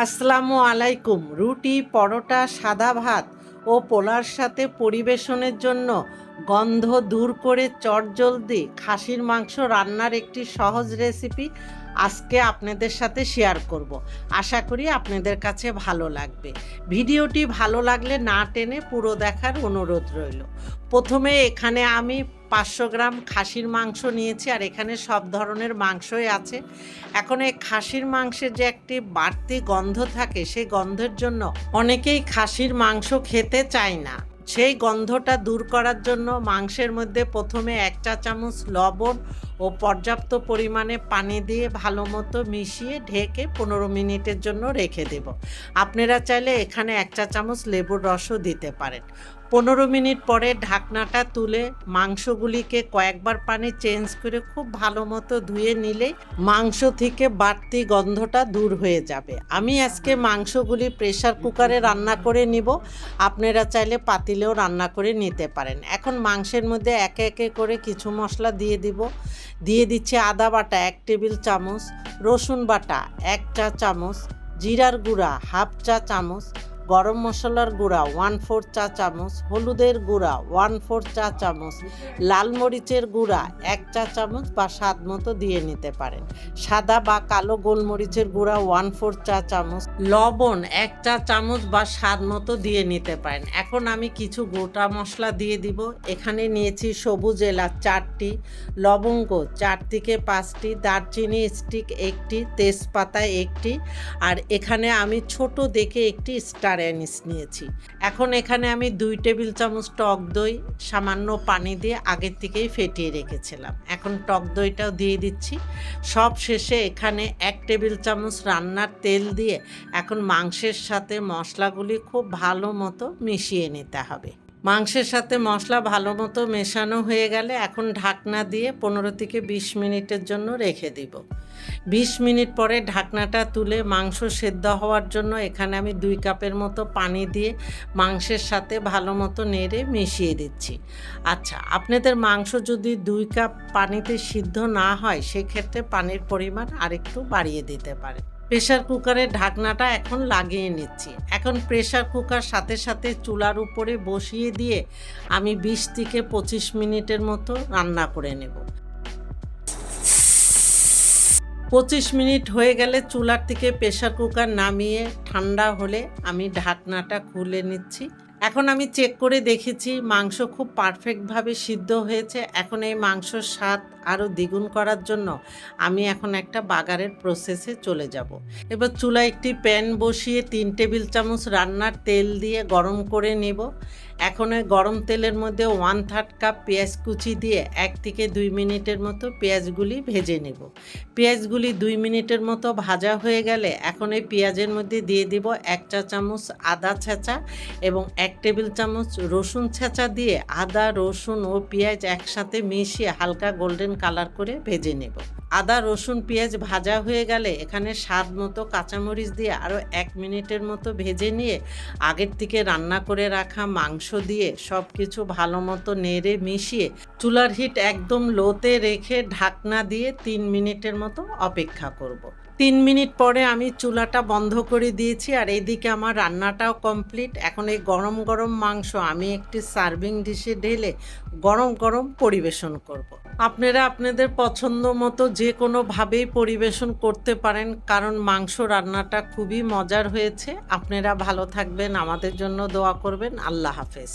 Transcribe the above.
আসসালামু আলাইকুম। রুটি, পরোটা, সাদা ভাত ও পোলার সাথে পরিবেশনের জন্য গন্ধ দূর করে চটজলদি খাসির মাংস রান্নার একটি সহজ রেসিপি আজকে আপনাদের সাথে শেয়ার করব। আশা করি আপনাদের কাছে ভালো লাগবে। ভিডিওটি ভালো লাগলে না টেনে পুরো দেখার অনুরোধ রইল। প্রথমে এখানে আমি পাঁচশো গ্রাম খাসির মাংস নিয়েছি আর এখানে সব ধরনের মাংসই আছে। এখন এই খাসির মাংসের যে একটি বাড়তি গন্ধ থাকে, সেই গন্ধের জন্য অনেকেই খাসির মাংস খেতে চায় না। সেই গন্ধটা দূর করার জন্য মাংসের মধ্যে প্রথমে এক চা চামচ লবণ ও পর্যাপ্ত পরিমাণে পানি দিয়ে ভালো মতো মিশিয়ে ঢেকে পনেরো মিনিটের জন্য রেখে দেব। আপনারা চাইলে এখানে এক চা চামচ লেবুর রসও দিতে পারেন। পনেরো মিনিট পরে ঢাকনাটা তুলে মাংসগুলিকে কয়েকবার পানি চেঞ্জ করে খুব ভালো মতো ধুয়ে নিলে মাংস থেকে বাড়তি গন্ধটা দূর হয়ে যাবে। আমি আজকে মাংসগুলি প্রেশার কুকারে রান্না করে নিব। আপনারা চাইলে পাতিলেও রান্না করে নিতে পারেন। এখন মাংসের মধ্যে একে একে করে কিছু মশলা দিয়ে দিব। দিয়ে দিচ্ছি আদা বাটা এক টেবিল চামচ, রসুন বাটা এক চা চামচ, জিরার গুঁড়া হাফ চা চামচ গরম মশলার গুঁড়া ওয়ান ফোর চা চামচ, হলুদের গুঁড়া ওয়ান ফোর চা চামচ, লাল মরিচের গুঁড়া, এক চা চামচ বা স্বাদ মতো দিয়ে নিতে পারেন। সাদা বা কালো গোলমরিচের গুঁড়া ওয়ান ফোর চা চামচ, লবণ, এক চা চামচ বা স্বাদ মতো দিয়ে নিতে পারেন। এখন আমি কিছু গোটা মশলা দিয়ে দিব। এখানে নিয়েছি সবুজ এলাচ চারটি, লবঙ্গ চার থেকে পাঁচটি, দারচিনি স্টিক একটি, তেজপাতা একটি, আর এখানে আমি ছোট দেখে একটি স্টার অ্যানিস নিয়েছি। এখন এখানে আমি দুই টেবিল চামচ টক দই, সামান্য পানি দিয়ে আগের থেকেই ফেটিয়ে রেখেছিলাম। এখন টক দইটাও দিয়ে দিচ্ছি। সব শেষে এখানে এক টেবিল চামচ রান্নার তেল দিয়ে এখন মাংসের সাথে মশলাগুলি খুব ভালো মতো মিশিয়ে নিতে হবে। মাংসের সাথে মশলা ভালো মতো মেশানো হয়ে গেলে এখন ঢাকনা দিয়ে পনেরো থেকে বিশ মিনিটের জন্য রেখে দিব। বিশ মিনিট পরে ঢাকনাটা তুলে মাংস সেদ্ধ হওয়ার জন্য এখানে আমি দুই কাপের মতো পানি দিয়ে মাংসের সাথে ভালো মতো নেড়ে মিশিয়ে দিচ্ছি। আচ্ছা আপনাদের মাংস যদি দুই কাপ পানিতে সিদ্ধ না হয়, সেক্ষেত্রে পানির পরিমাণ আরেকটু বাড়িয়ে দিতে পারেন। প্রেশার কুকারের ঢাকনাটা এখন লাগিয়ে নিচ্ছি। এখন প্রেশার কুকার সাথে সাথে চুলার উপরে বসিয়ে দিয়ে আমি বিশ থেকে পঁচিশ মিনিটের মতো রান্না করে নেব। পঁচিশ মিনিট হয়ে গেলে চুলার থেকে প্রেশার কুকার নামিয়ে ঠান্ডা হলে আমি ঢাকনাটা খুলে নিচ্ছি। এখন আমি চেক করে দেখেছি মাংস খুব পারফেক্টভাবে সিদ্ধ হয়েছে। এখন এই মাংসর স্বাদ আরও দ্বিগুণ করার জন্য আমি এখন একটা বাগারের প্রসেসে চলে যাব। এবার চুলায় একটি প্যান বসিয়ে তিন টেবিল চামচ রান্নার তেল দিয়ে গরম করে নেব। এখন ওই গরম তেলের মধ্যে ওয়ান থার্ড কাপ পেঁয়াজ কুচি দিয়ে এক থেকে দুই মিনিটের মতো পেঁয়াজগুলি ভেজে নেব। পেঁয়াজগুলি দুই মিনিটের মতো ভাজা হয়ে গেলে এখন এই পেঁয়াজের মধ্যে দিয়ে দিব এক চা চামচ আদা ছেঁচা এবং এক টেবিল চামচ রসুন ছেঁচা দিয়ে আদা, রসুন ও পেঁয়াজ একসাথে মিশিয়ে হালকা গোল্ডেন কালার করে ভেজে নেব আদা, রসুন, পেঁয়াজ ভাজা হয়ে গেলে এখানে স্বাদ মতো কাঁচামরিচ দিয়ে আরও এক মিনিটের মতো ভেজে নিয়ে আগের থেকে রান্না করে রাখা মাংস দিয়ে সব কিছু ভালো মতো নেড়ে মিশিয়ে চুলার হিট একদম লোতে রেখে ঢাকনা দিয়ে তিন মিনিটের মতো অপেক্ষা করব। তিন মিনিট পরে আমি চুলাটা বন্ধ করে দিয়েছি আর এইদিকে আমার রান্নাটাও কমপ্লিট এখন এই গরম গরম মাংস আমি একটি সার্ভিং ডিশে ঢেলে গরম গরম পরিবেশন করব। আপনারা আপনাদের পছন্দ মতো যে কোনোভাবেই পরিবেশন করতে পারেন, কারণ মাংস রান্নাটা খুবই মজার হয়েছে। আপনারা ভালো থাকবেন, আমাদের জন্য দোয়া করবেন। আল্লাহ হাফেজ।